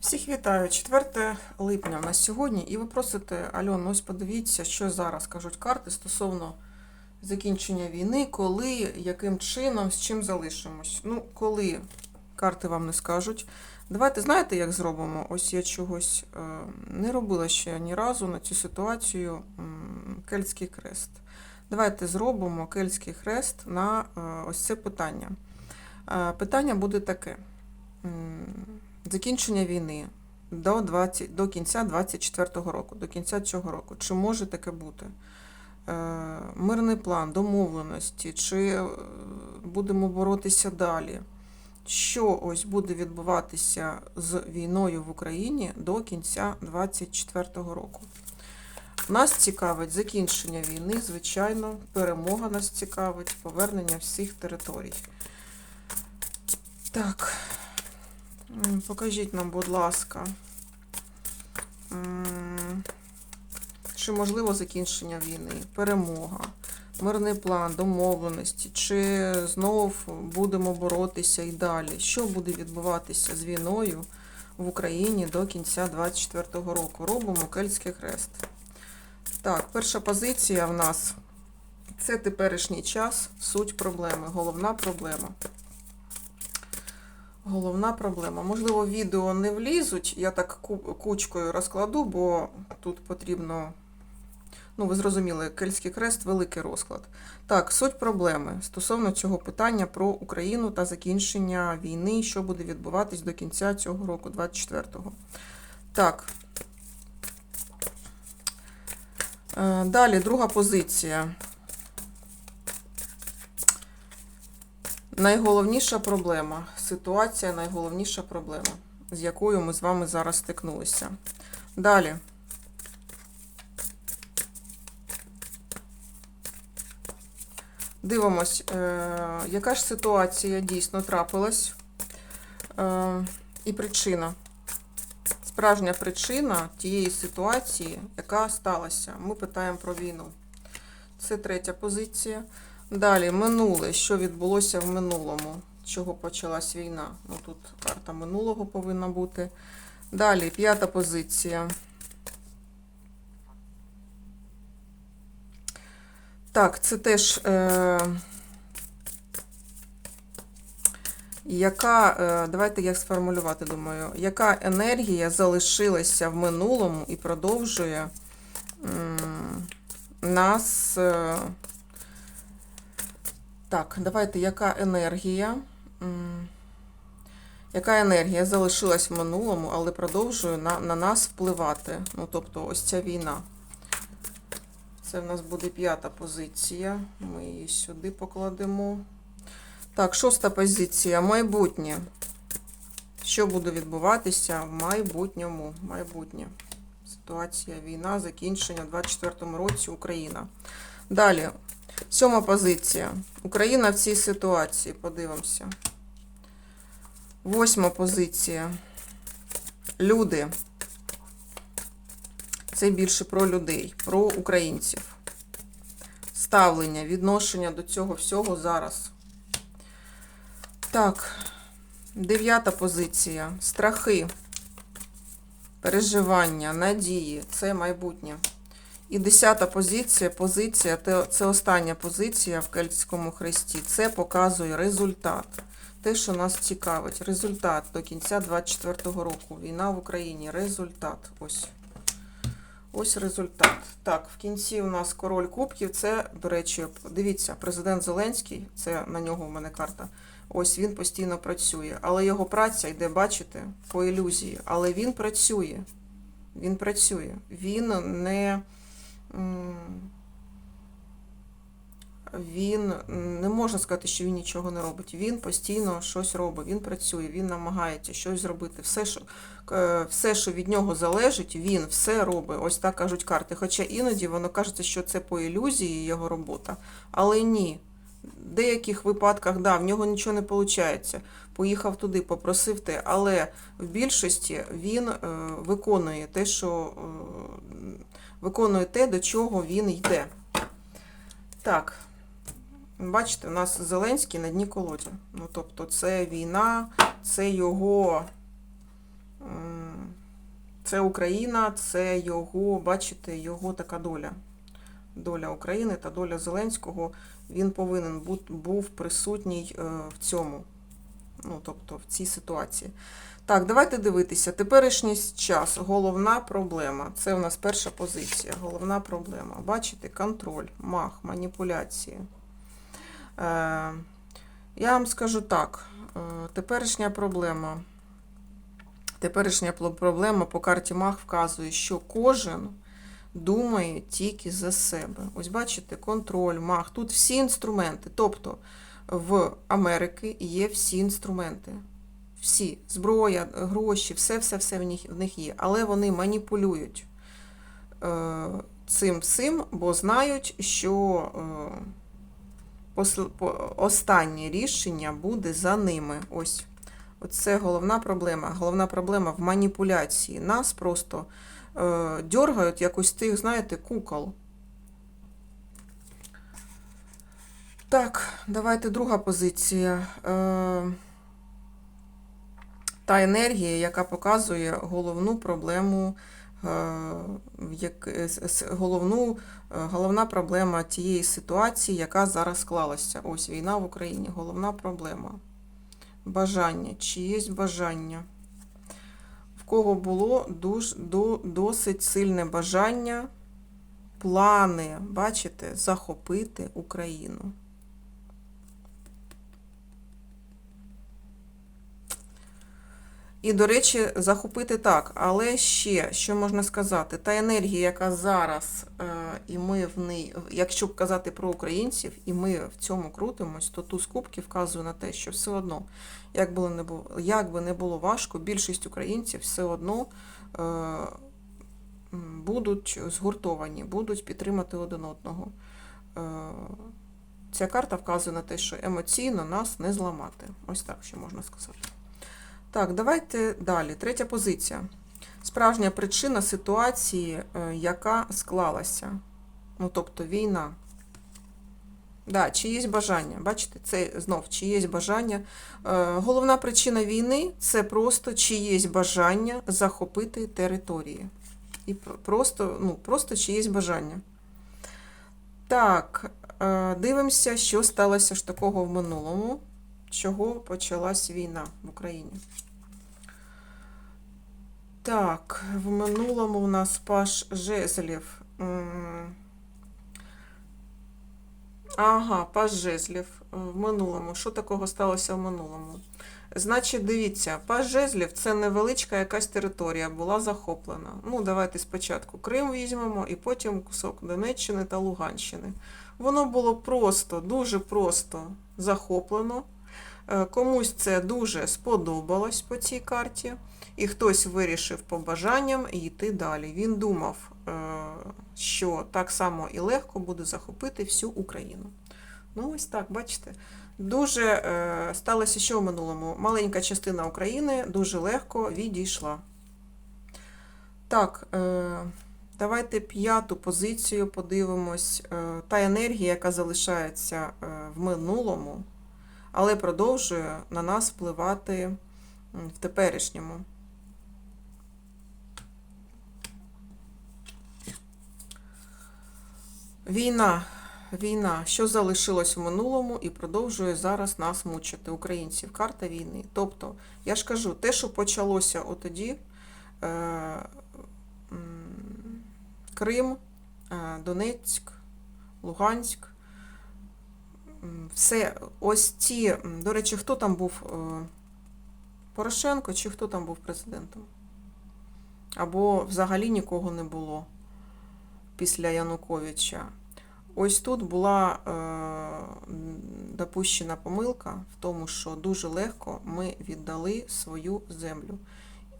Всіх вітаю. 4 липня у нас сьогодні. І ви просите, Альон, ось подивіться, що зараз кажуть карти стосовно закінчення війни, коли, яким чином, з чим залишимось. Ну, коли карти вам не скажуть. Давайте знаєте, як зробимо? Ось я чогось е, не робила ще ні разу на цю ситуацію Кельтський хрест. Давайте зробимо Кельтський хрест на е, ось це питання. Е, Питання буде таке. Закінчення війни до, 20, до кінця 24-го року, до кінця цього року. Чи може таке бути? Е, Мирний план, домовленості, чи е, будемо боротися далі? Що ось буде відбуватися з війною в Україні до кінця 24-го року? Нас цікавить закінчення війни, звичайно, перемога нас цікавить, повернення всіх територій. Так. Покажіть нам, будь ласка, чи можливо закінчення війни, перемога, мирний план, домовленості, чи знов будемо боротися і далі? Що буде відбуватися з війною в Україні до кінця 24-го року? Робимо Кельтський хрест. Так, перша позиція в нас це теперішній час, суть проблеми, головна проблема. Головна проблема. Можливо, відео не влізуть, я так кучкою розкладу, бо тут потрібно. Ну, ви зрозуміли, Кельтський крест великий розклад. Так, суть проблеми стосовно цього питання про Україну та закінчення війни, що буде відбуватись до кінця цього року, 24-го. Так. Е, Далі, друга позиція. Найголовніша проблема, ситуація, найголовніша проблема, з якою ми з вами зараз стикнулися. Далі. Дивимось, е, яка ж ситуація дійсно трапилась е, і причина. Справжня причина тієї ситуації, яка сталася. Ми питаємо про війну. Це третя позиція. Далі, минуле, що відбулося в минулому, чого почалась війна. Ну тут карта минулого повинна бути. Далі, п'ята позиція. Так, це теж. Е, яка, е, давайте як сформулювати, думаю, яка енергія залишилася в минулому і продовжує нас. Так, давайте, яка енергія? Яка енергія залишилась в минулому, але продовжує на, на нас впливати? Ну, тобто, ось ця війна. Це в нас буде п'ята позиція. Ми її сюди покладемо. Так, шоста позиція. Майбутнє. Що буде відбуватися в майбутньому? Майбутнє. Ситуація, війна, закінчення в 24-му році Україна. Далі. Сьома позиція. Україна в цій ситуації. Подивимося. Восьма позиція. Люди. Це більше про людей, про українців. Ставлення, відношення до цього всього зараз. Так, дев'ята позиція. Страхи, переживання, надії це майбутнє. І десята позиція, позиція, це остання позиція в Кельтському хресті. Це показує результат. Те, що нас цікавить. Результат до кінця 24-го року. Війна в Україні. Результат. Ось. Ось результат. Так, в кінці у нас король кубків. Це, до речі, дивіться, президент Зеленський, це на нього в мене карта. Ось він постійно працює. Але його праця йде, бачите, по ілюзії. Але він працює. Він працює. Він не. Він не можна сказати, що він нічого не робить. Він постійно щось робить, він працює, він намагається щось зробити. Все, що, все, що від нього залежить, він все робить. Ось так кажуть карти. Хоча іноді воно кажеться, що це по ілюзії його робота. Але ні. В деяких випадках, да, в нього нічого не виходить. Поїхав туди, попросив те, але в більшості він е, виконує те, що е, виконує те, до чого він йде. Так. Бачите, у нас Зеленський на дні колоді. Ну, тобто, це війна, це його Це Україна, це його, бачите, його така доля. Доля України та доля Зеленського. Він повинен був присутній е, в цьому, ну, тобто в цій ситуації. Так, давайте дивитися. Теперішній час. Головна проблема. Це у нас перша позиція. Головна проблема. Бачите, контроль, мах, маніпуляції. Е, я вам скажу так. Е, теперішня проблема. Теперішня проблема по карті Мах вказує, що кожен думає тільки за себе. Ось бачите, контроль, мах. Тут всі інструменти. Тобто в Америки є всі інструменти. Всі. Зброя, гроші, все-все-все в них, в них є. Але вони маніпулюють е, цим всім, бо знають, що е, останнє рішення буде за ними. Ось. Оце головна проблема. Головна проблема в маніпуляції. Нас просто е, дергають якось тих, знаєте, кукол. Так, давайте друга позиція. Е, та енергія, яка показує головну проблему, е, с- головну, е, головна проблема тієї ситуації, яка зараз склалася. Ось війна в Україні. Головна проблема. Бажання. Чиєсь бажання. В кого було дуж, до, досить сильне бажання, плани, бачите, захопити Україну. І, до речі, захопити так. Але ще, що можна сказати, та енергія, яка зараз, е, і ми в неї, якщо б казати про українців, і ми в цьому крутимось, то туз кубки вказує на те, що все одно, як, було не було, як би не було важко, більшість українців все одно е, будуть згуртовані, будуть підтримати один одного. Е, Ця карта вказує на те, що емоційно нас не зламати. Ось так ще можна сказати. Так, давайте далі. Третя позиція. Справжня причина ситуації, е, яка склалася. Ну, тобто війна. Да, чиєсь бажання. Бачите, це знов чиєсь бажання. Е, Головна причина війни це просто чиєсь бажання захопити території. І просто, ну, просто чиєсь бажання. Так, е, дивимося, що сталося ж такого в минулому, чого почалась війна в Україні. Так, в минулому у нас паш жезлів. Ага, паш жезлів в минулому. Що такого сталося в минулому? Значить, дивіться, паш жезлів це невеличка якась територія, була захоплена. Ну, давайте спочатку Крим візьмемо, і потім кусок Донеччини та Луганщини. Воно було просто, дуже просто захоплено. Е, Комусь це дуже сподобалось по цій карті, і хтось вирішив по бажанням йти далі. Він думав, е, що так само і легко буде захопити всю Україну. Ну, ось так, бачите. Дуже е, сталося що в минулому? Маленька частина України дуже легко відійшла. Так, давайте п'яту позицію подивимось. Та енергія, яка залишається в минулому, але продовжує на нас впливати в теперішньому. Війна. Війна, що залишилось в минулому і продовжує зараз нас мучити, українців. Карта війни. Тобто, я ж кажу, те, що почалося отоді, е, Крим, е, Донецьк, Луганськ, все, ось ці, до речі, хто там був е, Порошенко чи хто там був президентом? Або взагалі нікого не було після Януковича. Ось тут була е, допущена помилка в тому, що дуже легко ми віддали свою землю.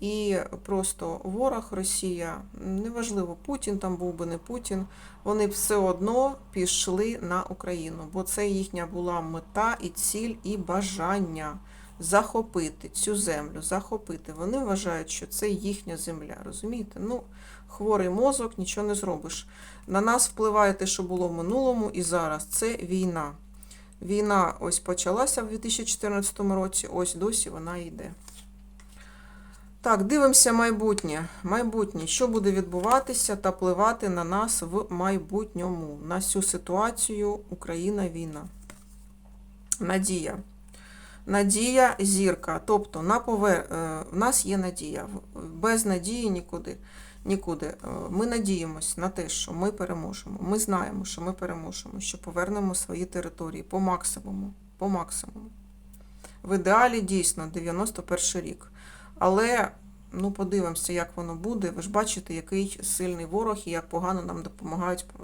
І просто ворог Росія, неважливо, Путін там був би не Путін, вони все одно пішли на Україну, бо це їхня була мета і ціль, і бажання захопити цю землю, захопити. Вони вважають, що це їхня земля. Розумієте? Ну, хворий мозок, нічого не зробиш. На нас впливає те, що було в минулому і зараз. Це війна. Війна ось почалася в 2014 році, ось досі вона йде. Так, дивимося майбутнє. Майбутнє, що буде відбуватися та впливати на нас в майбутньому, на цю ситуацію Україна війна. Надія. Надія зірка. Тобто на повер... е, в нас є надія. Без надії нікуди. Нікуди. Е, Ми надіємось на те, що ми переможемо. Ми знаємо, що ми переможемо, що повернемо свої території по максимуму. По максимуму. В ідеалі дійсно 91 рік. Але ну, подивимося, як воно буде. Ви ж бачите, який сильний ворог і як погано нам допомагають, е,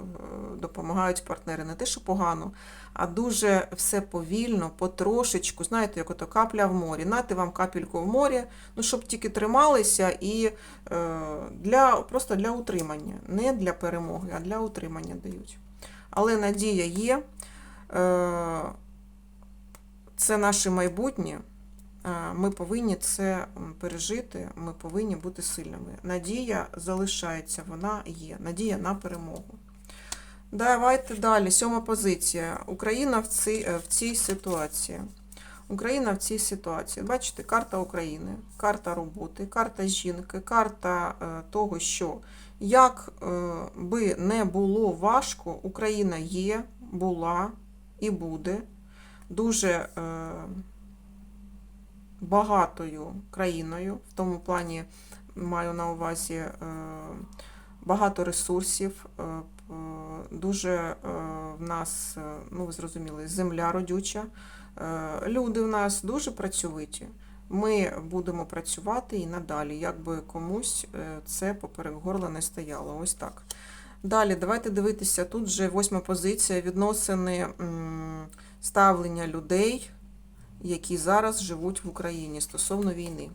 допомагають партнери. Не те, що погано, а дуже все повільно, потрошечку. Знаєте, як ото капля в морі. Нати вам капельку в морі, ну, щоб тільки трималися і е, для, просто для утримання. Не для перемоги, а для утримання дають. Але надія є. Е, це наше майбутнє. Ми повинні це пережити, ми повинні бути сильними. Надія залишається, вона є. Надія на перемогу. Давайте далі. Сьома позиція. Україна в цій, е, в цій ситуації. Україна в цій ситуації. Бачите, карта України, карта роботи, карта жінки, карта е, того, що як е, би не було важко, Україна є, була і буде дуже багатою країною, в тому плані маю на увазі е, багато ресурсів, е, дуже е, в нас, ну ви зрозуміли, земля родюча, люди в нас дуже працьовиті. Ми будемо працювати і надалі, як би комусь це поперек горла не стояло. Ось так. Далі, давайте дивитися. Тут вже восьма позиція відносини ставлення людей, які зараз живуть в Україні стосовно війни.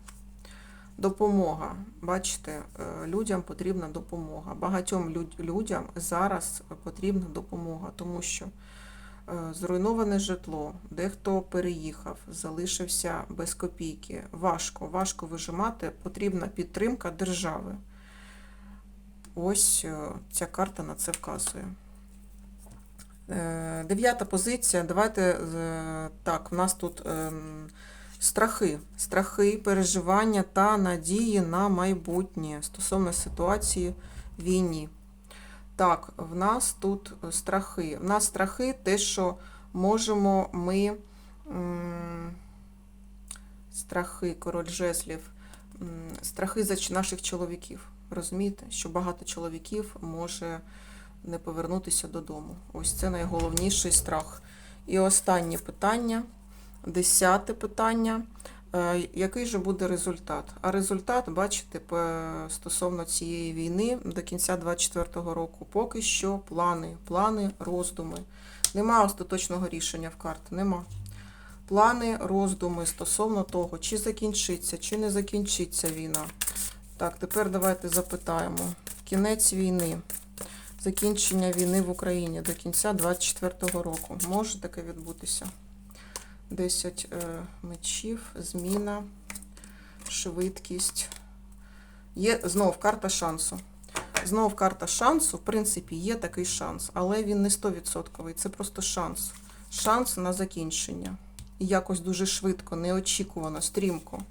Допомога. Бачите, е, людям потрібна допомога. Багатьом людям зараз потрібна допомога, тому що е, зруйноване житло, дехто переїхав, залишився без копійки. Важко, важко вижимати, потрібна підтримка держави. Ось е, ця карта на це вказує. Е, Дев'ята позиція. Давайте е, так, в нас тут ем, страхи, страхи, переживання та надії на майбутнє стосовно ситуації війні. Так, в нас тут страхи. В нас страхи, те, що можемо ми. Страхи, король жезлів, м, страхи за наших чоловіків. Розумієте, що багато чоловіків може не повернутися додому. Ось це найголовніший страх. І останнє питання, десяте питання. Е, Який же буде результат? А результат, бачите, стосовно цієї війни до кінця 2024 року, поки що плани, плани, роздуми. Нема остаточного рішення в карти, нема. Плани, роздуми стосовно того, чи закінчиться, чи не закінчиться війна. Так, тепер давайте запитаємо. Кінець війни. Закінчення війни в Україні до кінця 24-го року. Може таке відбутися? 10 е, мечів, зміна, швидкість. Є знов карта шансу. Знов карта шансу, в принципі, є такий шанс, але він не 100%. Це просто шанс. Шанс на закінчення. І якось дуже швидко, неочікувано, стрімко.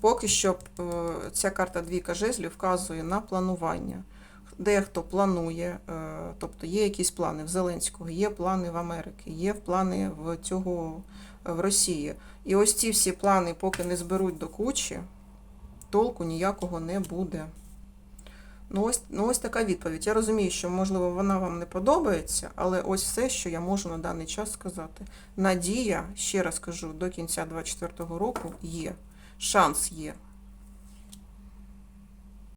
Поки що е, ця карта двійка жезлів вказує на планування. Дехто планує, е, тобто є якісь плани в Зеленського, є плани в Америки, є плани в цього е, в Росії. І ось ці всі плани, поки не зберуть до кучі, толку ніякого не буде. Ну ось, ну ось така відповідь. Я розумію, що, можливо, вона вам не подобається, але ось все, що я можу на даний час сказати. Надія, ще раз кажу, до кінця 2024 року є. Шанс є.